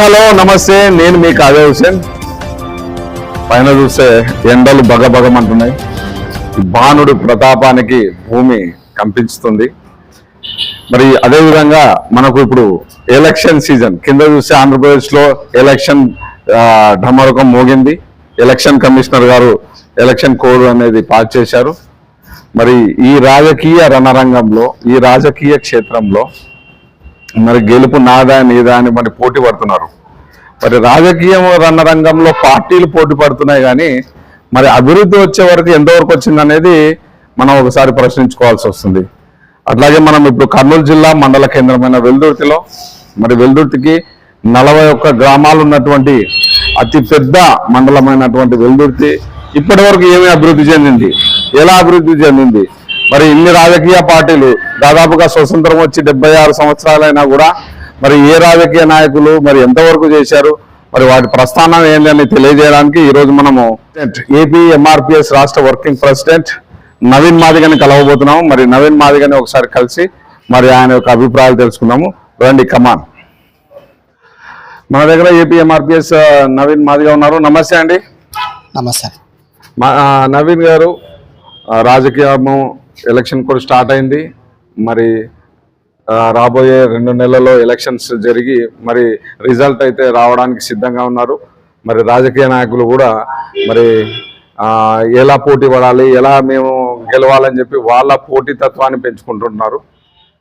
Hello నమస్తే నేను మీ అదే హుసేన్ పైన చూస్తే ఎండలు బగబగమంటున్నాయి. ఈ బాణుడి ప్రతాపానికి భూమి కంపించుతుంది. మరి అదేవిధంగా మనకు ఇప్పుడు ఎలక్షన్ సీజన్. కింద చూస్తే ఆంధ్రప్రదేశ్లో ఎలక్షన్ ఢమరకం మోగింది. ఎలక్షన్ కమిషనర్ గారు ఎలక్షన్ కోడ్ అనేది పాస్ చేశారు. మరి ఈ రాజకీయ రణరంగంలో ఈ రాజకీయ క్షేత్రంలో మరి గెలుపు నాదా నీదా అని మరి పోటీ పడుతున్నారు. మరి రాజకీయ రణరంగంలో పార్టీలు పోటీ పడుతున్నాయి కానీ మరి అభివృద్ధి వచ్చే వరకు ఎంతవరకు వచ్చింది అనేది మనం ఒకసారి ప్రశ్నించుకోవాల్సి వస్తుంది. అట్లాగే మనం ఇప్పుడు కర్నూలు జిల్లా మండల కేంద్రమైన వెల్దుర్తిలో మరి వెల్దుర్తికి నలభై ఒక్క గ్రామాలు ఉన్నటువంటి అతి పెద్ద మండలమైనటువంటి వెల్దుర్తి ఇప్పటి వరకు ఏమి అభివృద్ధి చెందింది? ఎలా అభివృద్ధి చెందింది? మరి ఇన్ని రాజకీయ పార్టీలు దాదాపుగా స్వతంత్రం వచ్చి డెబ్బై ఆరు సంవత్సరాలైనా కూడా మరి ఏ రాజకీయ నాయకులు మరి ఎంతవరకు చేశారు? మరి వాటి ప్రస్థానం ఏంటని తెలియజేయడానికి ఈ రోజు మనము ఏపీ ఎంఆర్పిఎస్ రాష్ట్ర వర్కింగ్ ప్రెసిడెంట్ నవీన్ మాదిగని కలవబోతున్నాము. మరి నవీన్ మాదిగని ఒకసారి కలిసి మరి ఆయన యొక్క అభిప్రాయాలు తెలుసుకుందాము. రండి కమాన్ మన దగ్గర ఏపీ ఎంఆర్పిఎస్ నవీన్ మాదిగా ఉన్నారు. నమస్తే అండి. నమస్తే. నవీన్ గారు రాజకీయము ఎలక్షన్ కూడా స్టార్ట్ అయింది. మరి రాబోయే రెండు నెలల్లో ఎలక్షన్స్ జరిగి మరి రిజల్ట్ అయితే రావడానికి సిద్ధంగా ఉన్నారు. మరి రాజకీయ నాయకులు కూడా మరి ఎలా పోటీ పడాలి ఎలా మేము గెలవాలని చెప్పి వాళ్ళ పోటీతత్వాన్ని పెంచుకుంటున్నారు.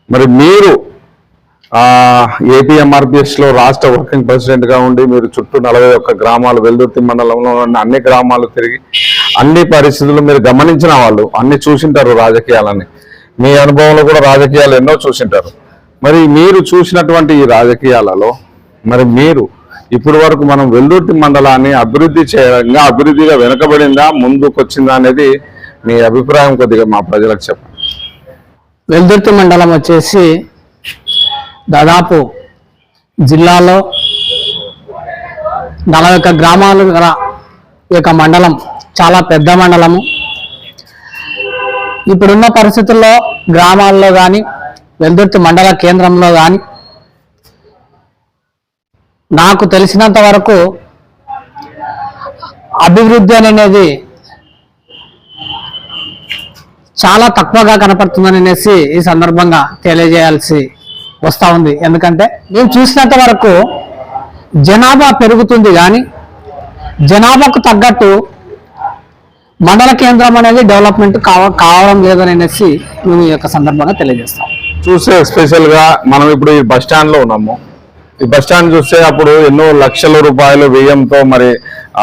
మరి మీరు ఆ లో రాష్ట్ర వర్కింగ్ ప్రెసిడెంట్గా ఉండి మీరు చుట్టూ నలభై ఒక్క గ్రామాలు వెల్దుర్తి మండలంలో ఉన్న అన్ని గ్రామాలు తిరిగి అన్ని పరిస్థితులు మీరు గమనించిన వాళ్ళు అన్ని చూసింటారు రాజకీయాలని మీ అనుభవంలో కూడా రాజకీయాలు ఎన్నో చూసింటారు. మరి మీరు చూసినటువంటి ఈ రాజకీయాలలో మరి మీరు ఇప్పటి వరకు మనం వెల్దుర్తి మండలాన్ని అభివృద్ధి చేయడంగా అభివృద్ధిగా వెనుకబడిందా ముందుకొచ్చిందా అనేది మీ అభిప్రాయం కొద్దిగా మా ప్రజలకు చెప్పండి. వెల్దుర్తి మండలం వచ్చేసి దాదాపు జిల్లాలో నలభై ఒక్క గ్రామాలు గల ఈ యొక్క మండలం చాలా పెద్ద మండలము. ఇప్పుడున్న పరిస్థితుల్లో గ్రామాల్లో కానీ వెల్దుర్తి మండల కేంద్రంలో కానీ నాకు తెలిసినంత వరకు అభివృద్ధి అనేది చాలా తక్కువగా కనపడుతుందని అనేసి ఈ సందర్భంగా తెలియజేయాల్సి వస్తూ ఉంది. ఎందుకంటే మేము చూసినంత వరకు జనాభా పెరుగుతుంది కానీ జనాభాకు తగ్గట్టు మండల కేంద్రం అనేది డెవలప్మెంట్ కావ కావడం లేదని అనేసి మేము ఈ యొక్క సందర్భంగా తెలియజేస్తాం. చూస్తే స్పెషల్గా మనం ఇప్పుడు ఈ బస్ స్టాండ్లో ఉన్నాము. ఈ బస్ స్టాండ్ చూస్తే అప్పుడు ఎన్నో లక్షల రూపాయలు వ్యయంతో మరి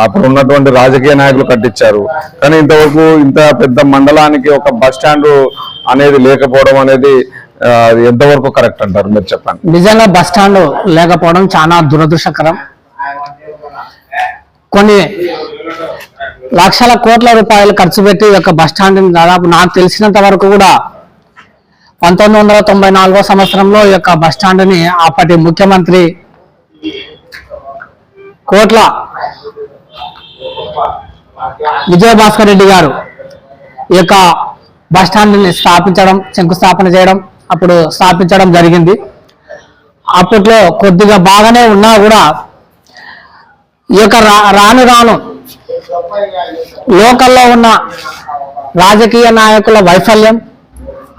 అప్పుడు ఉన్నటువంటి రాజకీయ నాయకులు కట్టించారు. కానీ ఇంతవరకు ఇంత పెద్ద మండలానికి ఒక బస్ స్టాండ్ అనేది లేకపోవడం అనేది ఎంతవరకు కరెక్ట్ అంటారు మీరు చెప్పండి. నిజంగా బస్ స్టాండ్ లేకపోవడం చాలా దురదృష్టకరం. కొన్ని లక్షల కోట్ల రూపాయలు ఖర్చు పెట్టి ఈ యొక్క బస్ స్టాండ్ దాదాపు నాకు తెలిసినంత వరకు కూడా పంతొమ్మిది వందల తొంభై నాలుగో సంవత్సరంలో ఈ యొక్క బస్ స్టాండ్ని అప్పటి ముఖ్యమంత్రి కోట్ల విజయభాస్కర్ రెడ్డి గారు ఈ యొక్క బస్ స్టాండ్ని స్థాపించడం శంకుస్థాపన చేయడం అప్పుడు స్థాపించడం జరిగింది. అప్పట్లో కొద్దిగా బాగానే ఉన్నా కూడా ఈ యొక్క రా- రాను రాను లోకల్లో ఉన్న రాజకీయ నాయకుల వైఫల్యం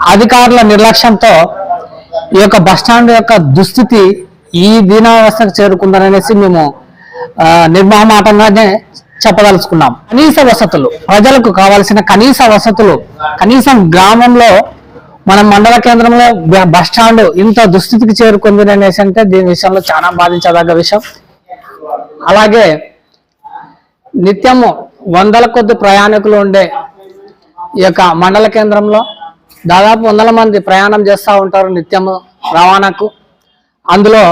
అధికారుల నిర్లక్ష్యంతో ఈ యొక్క బస్టాండ్ యొక్క దుస్థితి ఈ దీనావస్థకు చేరుకుందనేసి మేము నిర్మాహమాటంగానే నిర్మహమాటంగానే చెప్పదలుచుకున్నాం. కనీస వసతులు ప్రజలకు కావాల్సిన కనీస వసతులు కనీసం గ్రామంలో మన మండల కేంద్రంలో బస్ స్టాండ్ ఇంత దుస్థితికి చేరుకుంది అనేసి అంటే దీని విషయంలో చాలా బాధించదగ్గ విషయం. అలాగే నిత్యము వందల కొద్ది ప్రయాణికులు ఉండే ఈ యొక్క మండల కేంద్రంలో దాదాపు వందల మంది ప్రయాణం చేస్తూ ఉంటారు నిత్యము రవాణాకు. అందులో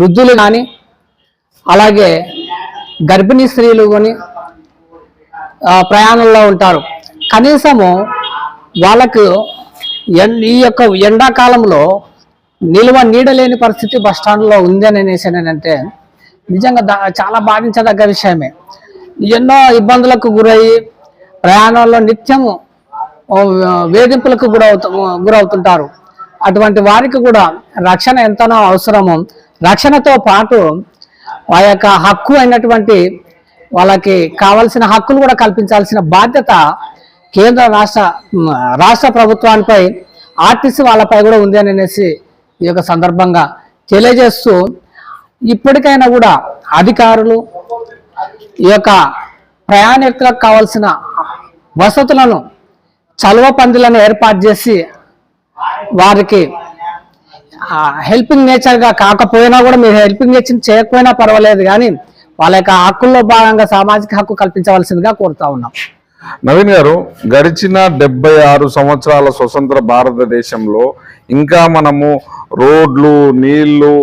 వృద్ధులు కానీ అలాగే గర్భిణీ స్త్రీలు కానీ ప్రయాణంలో ఉంటారు. కనీసము వాళ్ళకు ఈ యొక్క ఎండాకాలంలో నిల్వ నీడలేని పరిస్థితి బస్ స్టాండ్లో ఉంది అని అనేసానంటే నిజంగా చాలా బాధించదగ్గ విషయమే. ఎన్నో ఇబ్బందులకు గురయ్యి ప్రయాణంలో నిత్యము వేధింపులకు గురవుతు గురవుతుంటారు. అటువంటి వారికి కూడా రక్షణ ఎంతనో అవసరము. రక్షణతో పాటు ఆ యొక్క హక్కు అయినటువంటి వాళ్ళకి కావాల్సిన హక్కులు కూడా కల్పించాల్సిన బాధ్యత కేంద్ర రాష్ట్ర రాష్ట్ర ప్రభుత్వానిపై ఆర్టీసీ వాళ్ళపై కూడా ఉంది అని అనేసి ఈ యొక్క సందర్భంగా తెలియజేస్తూ ఇప్పటికైనా కూడా అధికారులు ఈ యొక్క ప్రయాణికులకు కావాల్సిన వసతులను చలువ పందులను ఏర్పాటు చేసి వారికి హెల్పింగ్ నేచర్గా కాకపోయినా కూడా మీరు హెల్పింగ్ నేచర్ చేయకపోయినా పర్వాలేదు కానీ వాళ్ళ యొక్క హక్కుల్లో భాగంగా సామాజిక హక్కు కల్పించవలసిందిగా కోరుతా ఉన్నాం. నవీన్ గారు గడిచిన డెబ్బై ఆరు సంవత్సరాల స్వతంత్ర భారతదేశంలో ఇంకా మనము రోడ్లు నీళ్ళు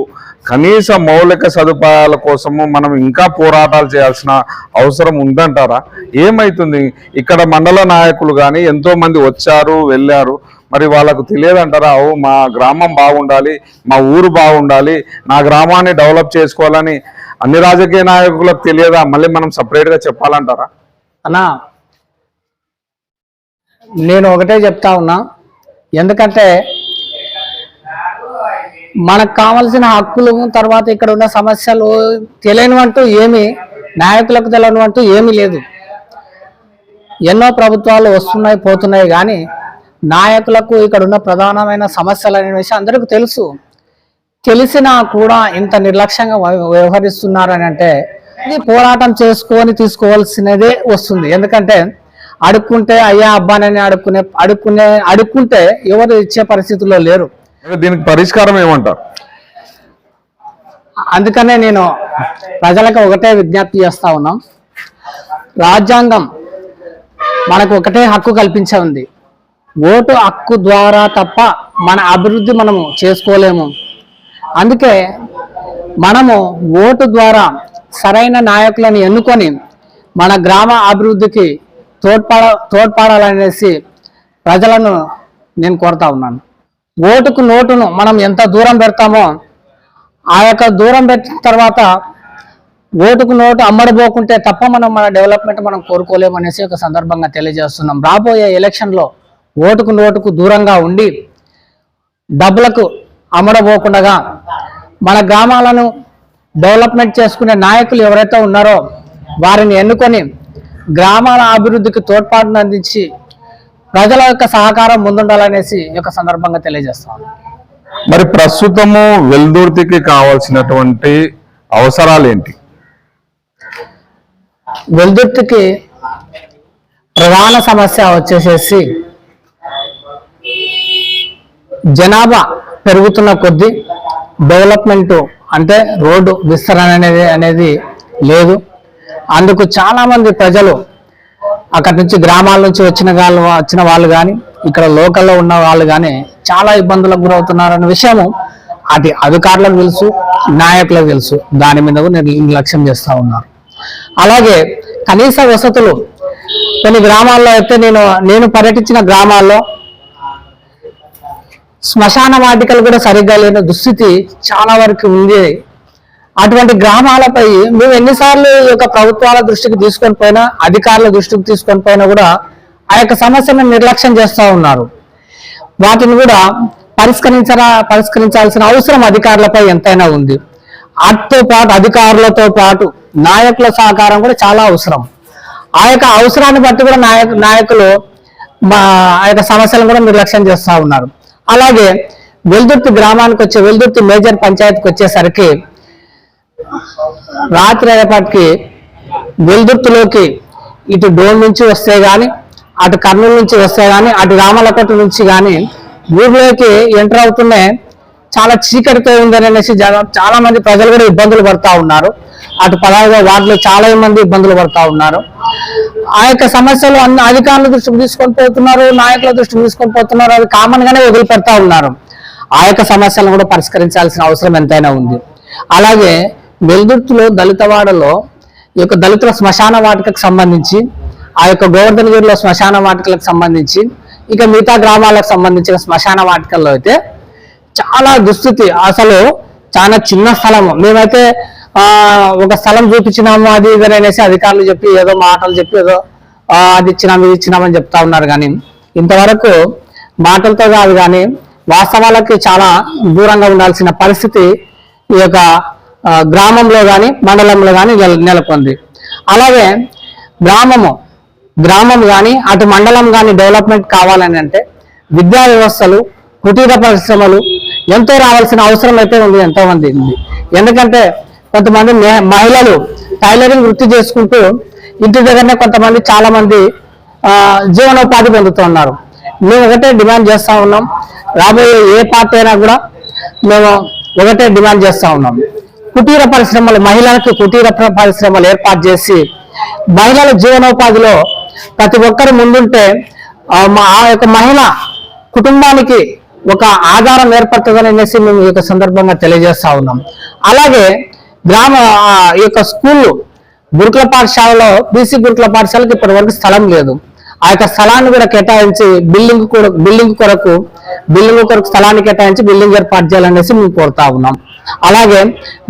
కనీస మౌలిక సదుపాయాల కోసము మనం ఇంకా పోరాటాలు చేయాల్సిన అవసరం ఉందంటారా? ఏమైతుంది? ఇక్కడ మండల నాయకులు కానీ ఎంతో మంది వచ్చారు వెళ్ళారు. మరి వాళ్ళకు తెలియదంటారా? ఓ మా గ్రామం బాగుండాలి మా ఊరు బాగుండాలి నా గ్రామాన్ని డెవలప్ చేసుకోవాలని అన్ని రాజకీయ నాయకులకు తెలియదా? మళ్ళీ మనం సపరేట్గా చెప్పాలంటారా? అన్నా నేను ఒకటే చెప్తా ఉన్నా. ఎందుకంటే మనకు కావలసిన హక్కులు తర్వాత ఇక్కడ ఉన్న సమస్యలు తెలియనివంటూ ఏమి నాయకులకు తెలియనివంటూ ఏమీ లేదు. ఎన్నో ప్రభుత్వాలు వస్తున్నాయి పోతున్నాయి కానీ నాయకులకు ఇక్కడ ఉన్న ప్రధానమైన సమస్యలు అనే విషయం అందరికీ తెలుసు. తెలిసినా కూడా ఇంత నిర్లక్ష్యంగా వ్యవ- వ్యవహరిస్తున్నారని అంటే ఇది పోరాటం చేసుకొని తీసుకోవాల్సినదే వస్తుంది. ఎందుకంటే అడుక్కుంటే అయ్యా అబ్బానని అడుక్కునే అడుక్కునే అడుక్కుంటే ఎవరు ఇచ్చే పరిస్థితుల్లో లేరు. దీనికి పరిష్కారం ఏమంటారు? అందుకనే నేను ప్రజలకు ఒకటే విజ్ఞప్తి చేస్తా ఉన్నాం. రాజ్యాంగం మనకు ఒకటే హక్కు కల్పించే ఉంది. ఓటు హక్కు ద్వారా తప్ప మన అభివృద్ధి మనము చేసుకోలేము. అందుకే మనము ఓటు ద్వారా సరైన నాయకులను ఎన్నుకొని మన గ్రామ అభివృద్ధికి తోడ్పడ తోడ్పడాలనేసి ప్రజలను నేను కోరుతా ఉన్నాను. ఓటుకు నోటును మనం ఎంత దూరం పెడతామో ఆ యొక్క దూరం పెట్టిన తర్వాత ఓటుకు నోటు అమ్మడిపోకుంటే తప్ప మనం మన డెవలప్మెంట్ మనం కోరుకోలేమనేసి ఒక సందర్భంగా తెలియజేస్తున్నాం. రాబోయే ఎలక్షన్లో ఓటుకు నోటుకు దూరంగా ఉండి డబ్బులకు అమ్మడబోకుండా మన గ్రామాలను డెవలప్మెంట్ చేసుకునే నాయకులు ఎవరైతే ఉన్నారో వారిని ఎన్నుకొని గ్రామాల అభివృద్ధికి తోడ్పాటును అందించి ప్రజల యొక్క సహకారం ముందుండాలనేసి యొక్క సందర్భంగా తెలియజేస్తాం మరి ప్రస్తుతము వెల్దుర్తికి కావాల్సినటువంటి అవసరాలు ఏంటి వెల్దుర్తికి ప్రధాన సమస్య వచ్చేసేసి జనాభా పెరుగుతున్న కొద్దీ డెవలప్మెంట్ అంటే రోడ్డు విస్తరణ అనేది అనేది లేదు. అందుకు చాలా మంది ప్రజలు అక్కడి నుంచి గ్రామాల నుంచి వచ్చిన వాళ్ళు వచ్చిన వాళ్ళు కానీ ఇక్కడ లోకల్లో ఉన్న వాళ్ళు కానీ చాలా ఇబ్బందులకు గురవుతున్నారన్న విషయము అది అధికారులకు తెలుసు నాయకులకు తెలుసు. దాని మీద కూడా నిర్లక్ష్యం చేస్తూ ఉన్నారు అలాగే కనీస వసతులు కొన్ని గ్రామాల్లో అయితే నేను నేను పర్యటించిన గ్రామాల్లో శ్మశాన వాటికలు కూడా సరిగ్గా లేని దుస్థితి చాలా వరకు ఉంది. అటువంటి గ్రామాలపై మేము ఎన్నిసార్లు ఈ యొక్క ప్రభుత్వాల దృష్టికి తీసుకొని పోయినా అధికారుల దృష్టికి తీసుకొని పోయినా కూడా ఆ యొక్క సమస్యను నిర్లక్ష్యం చేస్తూ ఉన్నారు. వాటిని కూడా పరిష్కరించరా పరిష్కరించాల్సిన అవసరం అధికారులపై ఎంతైనా ఉంది. వాటితో పాటు అధికారులతో పాటు నాయకుల సహకారం కూడా చాలా అవసరం. ఆ యొక్క అవసరాన్ని బట్టి కూడా నాయక నాయకులు మా ఆ యొక్క సమస్యలను కూడా నిర్లక్ష్యం చేస్తూ ఉన్నారు. అలాగే వెల్దుర్తి గ్రామానికి వచ్చే వెల్దుర్తి మేజర్ పంచాయతీకి వచ్చేసరికి రాత్రి అయ్యేపటికి వెల్దుర్తిలోకి ఇటు డోన్ నుంచి వస్తే గాని అటు కర్నూలు నుంచి వస్తే గాని అటు రామలకోట నుంచి గాని ఊర్లోకి ఎంటర్ అవుతూనే చాలా చీకటితో ఉందని అనేసి చాలా మంది ప్రజలు కూడా ఇబ్బందులు పడతా ఉన్నారు. అటు పదహారు వార్డులో చాలా మంది ఇబ్బందులు పడతా ఉన్నారు. ఆ యొక్క సమస్యలు అన్ని అధికారుల దృష్టికి తీసుకొని పోతున్నారు నాయకుల దృష్టికి తీసుకొని పోతున్నారు అది కామన్ గానే వదిలిపెడతా ఉన్నారు. ఆ యొక్క సమస్యలను కూడా పరిష్కరించాల్సిన అవసరం ఎంతైనా ఉంది. అలాగే వెల్దుర్తిలో దళితవాడలో ఈ యొక్క దళితుల శ్మశాన వాటికకు సంబంధించి ఆ యొక్క గోవర్ధనగిరిలో శ్మశాన వాటికలకు సంబంధించి ఇక మిగతా గ్రామాలకు సంబంధించిన శ్మశాన వాటికల్లో అయితే చాలా దుస్థితి. అసలు చాలా చిన్న స్థలము. మేమైతే ఒక స్థలం చూపించినాము అది ఇది అనేసి అధికారులు చెప్పి ఏదో మాటలు చెప్పి ఏదో అది ఇచ్చినాము ఇది ఇచ్చినామని చెప్తా ఉన్నారు కానీ ఇంతవరకు మాటలతో కాదు కానీ వాస్తవాలకి చాలా దూరంగా ఉండాల్సిన పరిస్థితి ఈ యొక్క గ్రామంలో కానీ మండలంలో కానీ నెలకొంది. అలాగే గ్రామము గ్రామం కానీ అటు మండలం కానీ డెవలప్మెంట్ కావాలని అంటే విద్యా వ్యవస్థలు కుటీర పరిశ్రమలు ఎంతో రావాల్సిన అవసరం అయితే ఉంది ఎంతోమంది ఉంది. ఎందుకంటే కొంతమంది మహిళలు టైలరింగ్ వృత్తి చేసుకుంటూ ఇంటి దగ్గరనే కొంతమంది చాలా మంది జీవనోపాధి పొందుతున్నారు. మేము ఒకటే డిమాండ్ చేస్తూ ఉన్నాం. రాబోయే ఏ పార్టీ అయినా కూడా మేము ఒకటే డిమాండ్ చేస్తూ ఉన్నాం. కుటీర పరిశ్రమలు మహిళలకు కుటీర పరిశ్రమలు ఏర్పాటు చేసి మహిళల జీవనోపాధిలో ప్రతి ఒక్కరు ముందుంటే ఆ మా- ఆ యొక్క మహిళ కుటుంబానికి ఒక ఆధారం ఏర్పడుతుందని అనేసి మేము ఈ యొక్క సందర్భంగా తెలియజేస్తా ఉన్నాం. అలాగే గ్రామ ఈ యొక్క స్కూళ్ళు గురుకుల పాఠశాలలో బీసీ గురుకుల పాఠశాలకు ఇప్పటి వరకు స్థలం లేదు. ఆ యొక్క స్థలాన్ని కూడా కేటాయించి బిల్డింగ్ కూడా బిల్డింగ్ కొరకు బిల్డింగ్ కొరకు స్థలాన్ని కేటాయించి బిల్డింగ్ ఏర్పాటు చేయాలనేసి మేము కోరుతా ఉన్నాం. అలాగే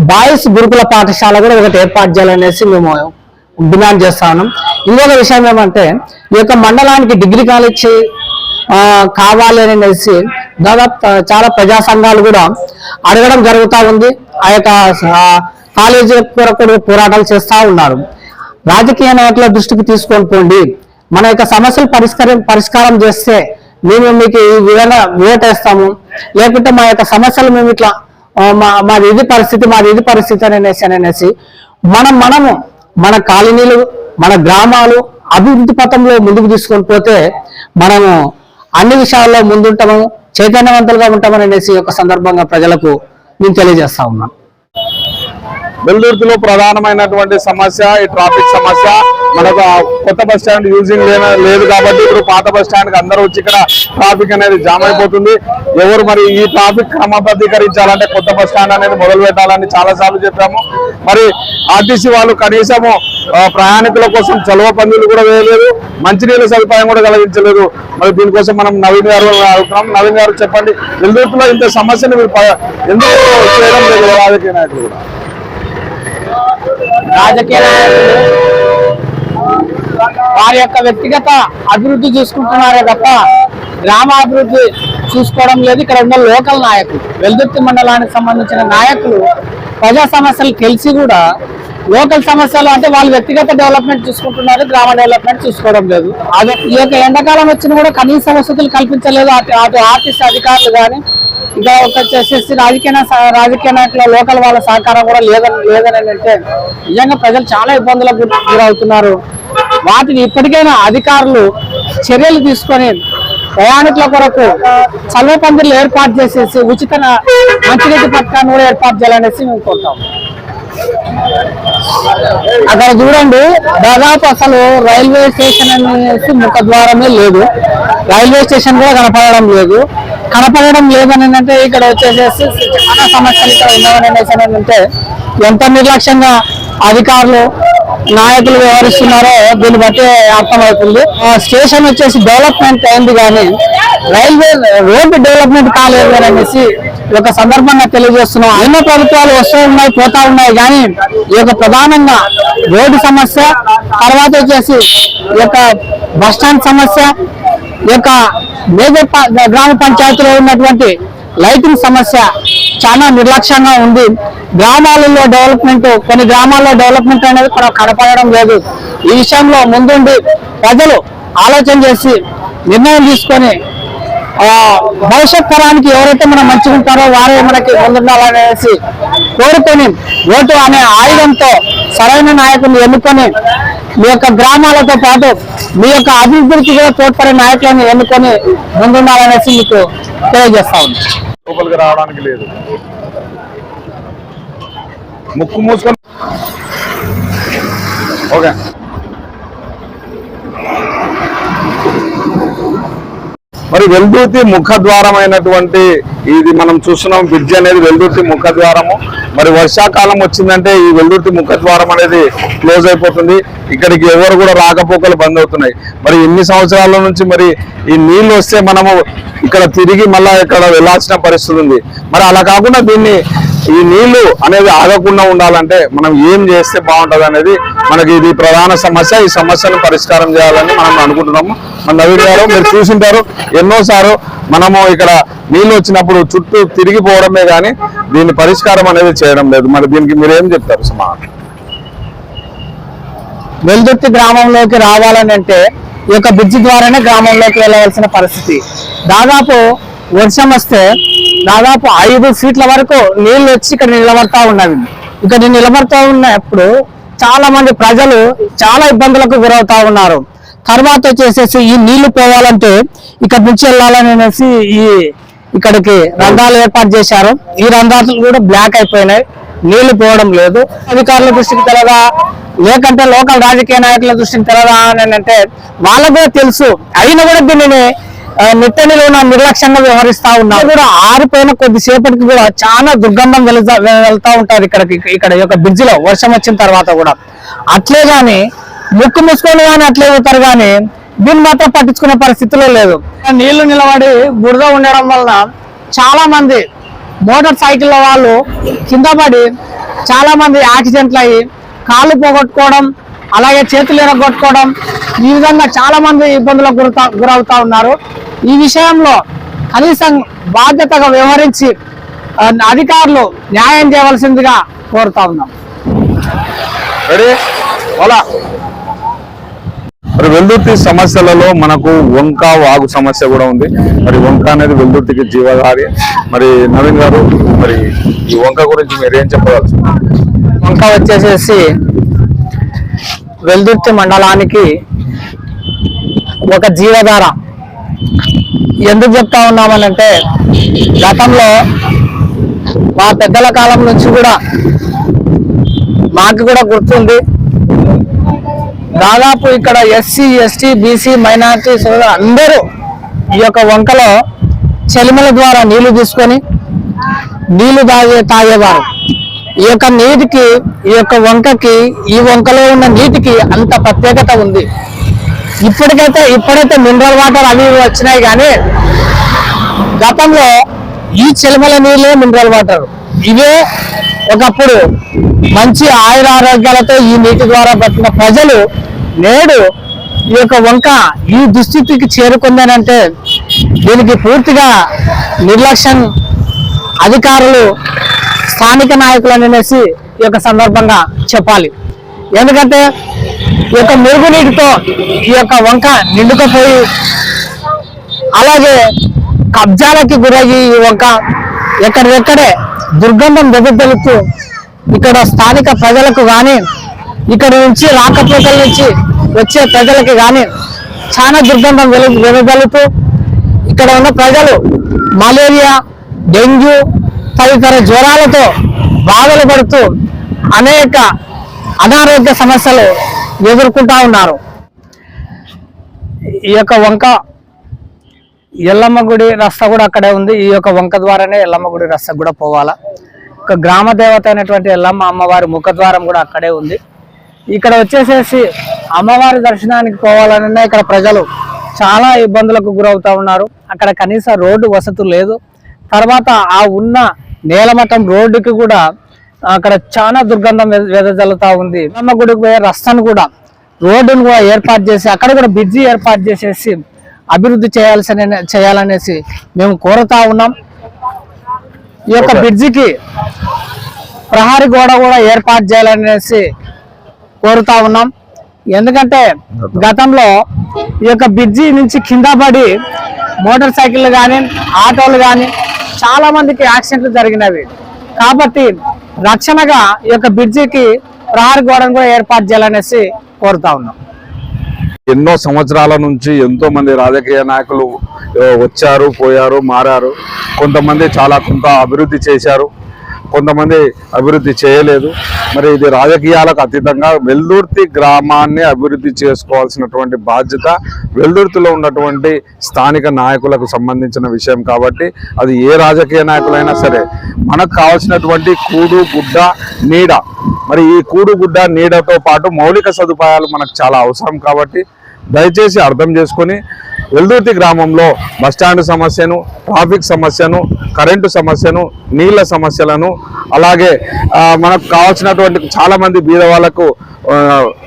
బాయ్స్ గురుకుల పాఠశాల కూడా ఒకటి ఏర్పాటు చేయాలనేసి మేము డిమాండ్ చేస్తా ఉన్నాం. ఇంకొక విషయం ఏమంటే ఈ యొక్క మండలానికి డిగ్రీ కాలేజ్ కావాలి అని అనేసి దాదాపు చాలా ప్రజా సంఘాలు కూడా అడగడం జరుగుతూ ఉంది. ఆ యొక్క కాలేజీ కొరకు పోరాటాలు చేస్తూ ఉన్నారు. రాజకీయ నాయకుల దృష్టికి తీసుకొని పోండి. మన యొక్క సమస్యలు పరిష్కారం పరిష్కారం చేస్తే మేము మీకు ఈ విధంగా వేటేస్తాము. లేకుంటే మా యొక్క సమస్యలు మేము ఇట్లా మాది ఇది పరిస్థితి మాది ఇది పరిస్థితి అని అనేసి అని అనేసి మనం మనము మన కాలనీలు మన గ్రామాలు అభివృద్ధి పథంలో ముందుకు తీసుకొని పోతే మనము అన్ని విషయాల్లో ముందుంటాము చైతన్యవంతులుగా ఉంటామని అనేసి ఒక సందర్భంగా ప్రజలకు నేను తెలియజేస్తా ఉన్నాను. వెల్దుర్తిలో ప్రధానమైనటువంటి సమస్య ఈ ట్రాఫిక్ సమస్య మనకు కొత్త బస్ స్టాండ్ యూజింగ్ లేన- లేదు కాబట్టి ఇప్పుడు పాత బస్ స్టాండ్కి అందరూ వచ్చి ఇక్కడ ట్రాఫిక్ అనేది జామ్ అయిపోతుంది. ఎవరు మరి ఈ ట్రాఫిక్ క్రమబద్ధీకరించాలంటే కొత్త బస్ స్టాండ్ అనేది మొదలు పెట్టాలని చాలా సార్లు చెప్పాము. మరి ఆర్టీసీ వాళ్ళు కనీసము ప్రయాణికుల కోసం చలువ పందులు కూడా వేయలేదు. మంచినీళ్ళ సదుపాయం కూడా కలిగించలేదు. మరి దీనికోసం మనం నవీన్ గారు అడుగుతున్నాం. నవీన్ గారు చెప్పండి వెల్దుర్తిలో ఇంత సమస్యను మీరు ఎందుకు చేయడం లేదు? రాజకీయ నాయకులు కూడా. రాజకీయ నాయకులు వారి యొక్క వ్యక్తిగత అభివృద్ధి చూసుకుంటున్నారే తప్ప గ్రామాభివృద్ధి చూసుకోవడం లేదు. ఇక్కడ ఉన్న లోకల్ నాయకులు వెల్దుర్తి మండలానికి సంబంధించిన నాయకులు ప్రజా సమస్యలు తెలిసి కూడా లోకల్ సమస్యలు అంటే వాళ్ళు వ్యక్తిగత డెవలప్మెంట్ చూసుకుంటున్నారు గ్రామ డెవలప్మెంట్ చూసుకోవడం లేదు. అదే ఈ యొక్క ఎండాకాలం వచ్చిన కూడా కనీస వసతులు కల్పించలేదు. అటు అటు ఆర్టీసీ అధికారులు కానీ ఇంకా ఒక వచ్చేసేసి రాజకీయ రాజకీయ నాయకుల లోకల్ వాళ్ళ సహకారం కూడా లేదని లేదని అంటే నిజంగా ప్రజలు చాలా ఇబ్బందులకు గురవుతున్నారు. వాటిని ఇప్పటికైనా అధికారులు చర్యలు తీసుకొని ప్రయాణికుల కొరకు చల్వ పందిర్లు ఏర్పాటు చేసేసి ఉచిత మంచినీటి పథకాన్ని కూడా ఏర్పాటు చేయాలనేసి మేము కోరుతాం. అక్కడ చూడండి దాదాపు అసలు రైల్వే స్టేషన్ అనేసి ముఖద్వారమే లేదు. రైల్వే స్టేషన్ కూడా కనపడడం లేదు. కనపడడం లేదని అంటే ఇక్కడ వచ్చేసేసి చాలా సమస్యలు ఇక్కడ ఉన్నాయని అంటే ఎంత నిర్లక్ష్యంగా అధికారులు నాయకులు వ్యవహరిస్తున్నారో దీన్ని బట్టి అర్థమవుతుంది. స్టేషన్ వచ్చేసి డెవలప్మెంట్ అయింది కానీ రైల్వే రోడ్డు డెవలప్మెంట్ కాలేదు అని అనేసి ఒక సందర్భంగా తెలియజేస్తున్నాం. ఎన్నో ప్రభుత్వాలు వస్తూ ఉన్నాయి పోతా ఉన్నాయి కానీ ఈ యొక్క ప్రధానంగా రోడ్డు సమస్య తర్వాత వచ్చేసి ఈ యొక్క బస్ స్టాండ్ సమస్య యొక్క మేజర్ ప- గ్రామ పంచాయతీలో ఉన్నటువంటి లైటింగ్ సమస్య చాలా నిర్లక్ష్యంగా ఉంది. గ్రామాలలో డెవలప్మెంట్ కొన్ని గ్రామాల్లో డెవలప్మెంట్ అనేది కూడా కనపడడం లేదు. ఈ విషయంలో ముందుండి ప్రజలు ఆలోచన చేసి నిర్ణయం తీసుకొని భవిష్యత్ తరానికి ఎవరైతే మనం మంచిగా ఉంటారో వారే మనకి ముందుండాలనేసి కోరుకొని ఓటు అనే ఆయుధంతో సరైన నాయకుని ఎన్నుకొని మీ యొక్క గ్రామాలతో పాటు మీ యొక్క అభివృద్ధికి కూడా తోడ్పడే నాయకులను ఎన్నుకొని ముందుండాలనేసి మీకు తెలియజేస్తా ఉంది లోపలికి రావడానికి లేదు. ముక్కు మూసుకొని ఓకే. మరి వెల్దూతి ముఖద్వారమైనటువంటి ఇది మనం చూస్తున్నాం బ్రిడ్జ్ అనేది వెల్దుర్తి ముఖద్వారము. మరి వర్షాకాలం వచ్చిందంటే ఈ వెల్దుర్తి ముఖద్వారం అనేది క్లోజ్ అయిపోతుంది. ఇక్కడికి ఎవరు కూడా రాకపోకలు బంద్ అవుతున్నాయి. మరి ఎన్ని సంవత్సరాల నుంచి మరి ఈ నీళ్ళు వస్తే మనము ఇక్కడ తిరిగి మళ్ళా ఇక్కడ వెళ్ళాల్సిన పరిస్థితి ఉంది. మరి అలా కాకుండా దీన్ని ఈ నీళ్ళు అనేది ఆగకుండా ఉండాలంటే మనం ఏం చేస్తే బాగుంటది అనేది మనకి ఇది ప్రధాన సమస్య. ఈ సమస్యను పరిష్కారం చేయాలని మనం అనుకుంటున్నాము. మన నవీన్ గారు మీరు చూసింటారు. ఎన్నోసార్లు మనము ఇక్కడ నీళ్ళు వచ్చినప్పుడు చుట్టూ తిరిగిపోవడమే కానీ దీని పరిష్కారం అనేది చేయడం లేదు. మరి దీనికి మీరు ఏం చెప్తారు సుమా? వెల్దుర్తి గ్రామంలోకి రావాలని అంటే ఈ యొక్క బ్రిడ్జి ద్వారానే గ్రామంలోకి వెళ్ళవలసిన పరిస్థితి. దాదాపు వర్షం వస్తే దాదాపు ఐదు ఫీట్ల వరకు నీళ్ళు వచ్చి ఇక్కడ నిలబడతా ఉన్నవి. ఇక్కడ నిలబడతా ఉన్నప్పుడు చాలా మంది ప్రజలు చాలా ఇబ్బందులకు గురవుతా ఉన్నారు. తర్వాత వచ్చేసేసి ఈ నీళ్ళు పోవాలంటే ఇక్కడ నుంచి వెళ్ళాలని అనేసి ఈ ఇక్కడికి రంధ్రాలు ఏర్పాటు చేశారు. ఈ రంధ్రాలు కూడా బ్లాక్ అయిపోయినాయి. నీళ్ళు పోవడం లేదు. అధికారుల దృష్టికి తెలదా? లేకంటే లోకల్ రాజకీయ నాయకుల దృష్టికి తెలదా అని అంటే వాళ్ళకు కూడా తెలుసు. అయినా కూడా దీనిని నిట్టనిలో నిర్లక్ష్యంగా వ్యవహరిస్తా ఉన్నారు. కూడా ఆరిపోయిన కొద్దిసేపటికి కూడా చాలా దుర్గంధం వెళ్తా వెళ్తా ఉంటారు ఇక్కడికి ఇక్కడ యొక్క బ్రిడ్జ్లో వర్షం వచ్చిన తర్వాత కూడా. అట్లే గాని ముక్కు మూసుకొని కానీ అట్లే పోతారు కానీ దీన్ని మాత్రం పట్టించుకునే పరిస్థితిలో లేదు. నీళ్ళు నిలబడి బురద ఉండడం వలన చాలా మంది మోటార్ సైకిల్ వాళ్ళు కింద పడి చాలా మంది యాక్సిడెంట్లు అయ్యి కాళ్ళు పోగొట్టుకోవడం అలాగే చేతులు ఎరగొట్టుకోవడం ఈ విధంగా చాలా మంది ఇబ్బందులకు గురవుతా గురవుతా ఉన్నారు. ఈ విషయంలో కనీసం బాధ్యతగా వ్యవహరించి అధికారులు న్యాయం చేయవలసిందిగా కోరుతా ఉన్నాం. మరి వెల్దుర్తి సమస్యలలో మనకు వంక వాగు సమస్య కూడా ఉంది. మరి వంక అనేది వెల్దుర్తికి జీవధారి. మరి నవీన్ గారు మరి ఈ వంక గురించి మీరు ఏం చెప్పగలరు ఇంకా వచ్చేసేసి వెల్దుర్తి మండలానికి ఒక జీవధార. ఎందుకు చెప్తా ఉన్నామనంటే గతంలో మా పెద్దల కాలం నుంచి కూడా మాకు కూడా గుర్తుంది. దాదాపు ఇక్కడ ఎస్సీ ఎస్టీ బీసీ మైనారిటీ సోదరు అందరూ ఈ యొక్క వంకలో చెలిమల ద్వారా నీళ్ళు తీసుకొని నీళ్ళు తాగే తాగేవారు. ఈ యొక్క నీటికి ఈ యొక్క వంకకి ఈ వంకలో ఉన్న నీటికి అంత ప్రత్యేకత ఉంది. ఇప్పటికైతే ఇప్పుడైతే మినరల్ వాటర్ అవి వచ్చినాయి కానీ గతంలో ఈ చెలిమల నీళ్ళే మినరల్ వాటర్ ఇవే ఒకప్పుడు మంచి ఆయుర ఆరోగ్యాలతో ఈ నీటి ద్వారా పట్టిన ప్రజలు నేడు ఈ యొక్క వంక ఈ దుస్థితికి చేరుకుందనంటే దీనికి పూర్తిగా నిర్లక్ష్యం అధికారులు స్థానిక నాయకులు అనేసి ఈ యొక్క సందర్భంగా చెప్పాలి. ఎందుకంటే ఈ యొక్క మురుగునీటితో ఈ యొక్క వంక నిండుకపోయి అలాగే కబ్జాలకి గురయ్యి ఈ వంక ఎక్కడికెక్కడే దుర్గంధం దెబ్బతెలుపుతూ ఇక్కడ స్థానిక ప్రజలకు కానీ ఇక్కడ నుంచి రాకపోకల నుంచి వచ్చే ప్రజలకి కానీ చాలా దుర్గంధం వెలు వెదజల్లుతూ ఇక్కడ ఉన్న ప్రజలు మలేరియా డెంగ్యూ తదితర జ్వరాలతో బాధలు పడుతూ అనేక అనారోగ్య సమస్యలు ఎదుర్కొంటా ఉన్నారు. ఈ యొక్క వంక ఎల్లమ్మ గుడి రస్తా కూడా అక్కడే ఉంది. ఈ యొక్క వంక ద్వారానే ఎల్లమ్మ గుడి రస్త కూడా పోవాలా. ఒక గ్రామ దేవత అయినటువంటి ఎల్లమ్మ అమ్మవారి ముఖద్వారం కూడా అక్కడే ఉంది. ఇక్కడ వచ్చేసేసి అమ్మవారి దర్శనానికి పోవాలనే ఇక్కడ ప్రజలు చాలా ఇబ్బందులకు గురవుతా ఉన్నారు. అక్కడ కనీస రోడ్డు వసతి లేదు. తర్వాత ఆ ఉన్న నేలమట్టం రోడ్డుకి కూడా అక్కడ చాలా దుర్గంధం వెద- వెదజల్లుతా ఉంది. అమ్మ గుడికి పోయే రస్తాను కూడా రోడ్డును కూడా ఏర్పాటు చేసి అక్కడ కూడా బ్రిడ్జి ఏర్పాటు చేసేసి అభివృద్ధి చేయాల్సిన చేయాలనేసి మేము కోరుతా ఉన్నాం. ఈ యొక్క. బ్రిడ్జికి ప్రహారీ గోడ కూడా ఏర్పాటు చేయాలనేసి కోరుతా ఉన్నాం. ఎందుకంటే గతంలో ఈ యొక్క బ్రిడ్జి నుంచి కింద పడి మోటార్ సైకిళ్ళు కానీ ఆటోలు కానీ చాలా మందికి యాక్సిడెంట్లు జరిగినవి. కాబట్టి రక్షణగా ఈ యొక్క బ్రిడ్జికి ప్రహార గోడను కూడా ఏర్పాటు చేయాలనేసి కోరుతా ఉన్నాం. ఎన్నో సంవత్సరాల నుంచి ఎంతో మంది రాజకీయ నాయకులు వచ్చారు పోయారు మారారు. కొంతమంది చాలా కొంత అభివృద్ధి చేశారు. కొంతమంది అభివృద్ధి చేయలేదు. మరి ఇది రాజకీయాలకు అతీతంగా వెల్దుర్తి గ్రామాన్ని అభివృద్ధి చేసుకోవాల్సినటువంటి బాధ్యత వెల్దుర్తిలో ఉన్నటువంటి స్థానిక నాయకులకు సంబంధించిన విషయం కాబట్టి అది ఏ రాజకీయ నాయకులైనా సరే మనకు కావాల్సినటువంటి కూడు గుడ్డ నీడ. మరి ఈ కూడు గుడ్డ నీడతో పాటు మౌలిక సదుపాయాలు మనకు చాలా అవసరం కాబట్టి దయచేసి అర్థం చేసుకొని వెల్దుర్తి గ్రామంలో బస్టాండ్ సమస్యను ట్రాఫిక్ సమస్యను కరెంటు సమస్యను నీళ్ళ సమస్యలను అలాగే మనకు కావాల్సినటువంటి చాలామంది బీద వాళ్ళకు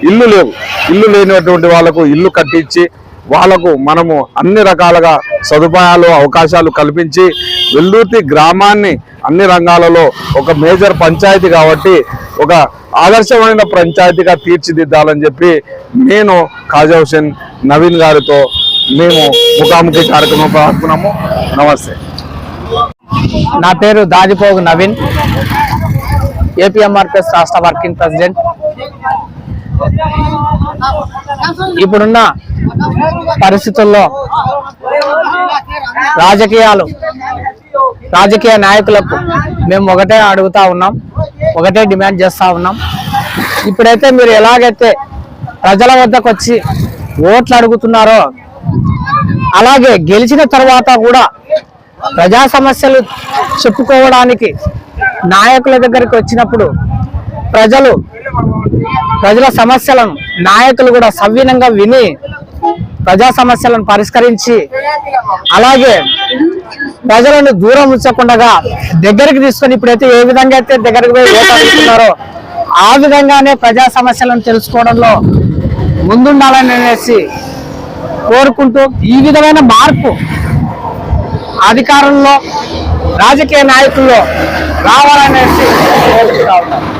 ఇల్లు లేవు. ఇల్లు లేనటువంటి వాళ్ళకు ఇల్లు కట్టించి వాళ్ళకు మనము అన్ని రకాలుగా సదుపాయాలు అవకాశాలు కల్పించి వెల్లుర్తి గ్రామాన్ని అన్ని రంగాలలో ఒక మేజర్ పంచాయతీ కాబట్టి ఒక ఆదర్శమైన పంచాయతీగా తీర్చిదిద్దాలని చెప్పి నేను ఖాజా హుసేన్ నవీన్ గారితో మేము ముఖాముఖి కార్యక్రమం పాల్గొన్నాము నమస్తే. నా పేరు దాజిపోగు నవీన్ ఏపీఎంఆర్పిఎస్ రాష్ట్ర వర్కింగ్ ప్రెసిడెంట్. ఇప్పుడున్న పరిస్థితుల్లో రాజకీయాలు రాజకీయ నాయకులకు మేము ఒకటే అడుగుతా ఉన్నాం. ఒకటే డిమాండ్ చేస్తా ఉన్నాం. ఇప్పుడైతే మీరు ఎలాగైతే ప్రజల వద్దకు వచ్చి ఓట్లు అడుగుతున్నారో అలాగే గెలిచిన తర్వాత కూడా ప్రజా సమస్యలు చెప్పుకోవడానికి నాయకుల దగ్గరికి వచ్చినప్పుడు ప్రజలు ప్రజల సమస్యలను నాయకులు కూడా సవ్యంగా విని ప్రజా సమస్యలను పరిష్కరించి అలాగే ప్రజలను దూరం ఉంచకుండా దగ్గరికి తీసుకొని ఇప్పుడైతే ఏ విధంగా అయితే దగ్గరికి పోయి ఓటు ఆ విధంగానే ప్రజా సమస్యలను తెలుసుకోవడంలో ముందుండాలని అనేసి కోరుకుంటూ ఈ విధమైన మార్పు అధికారంలో రాజకీయ నాయకుల్లో రావాలనేసి కోరుకుంటా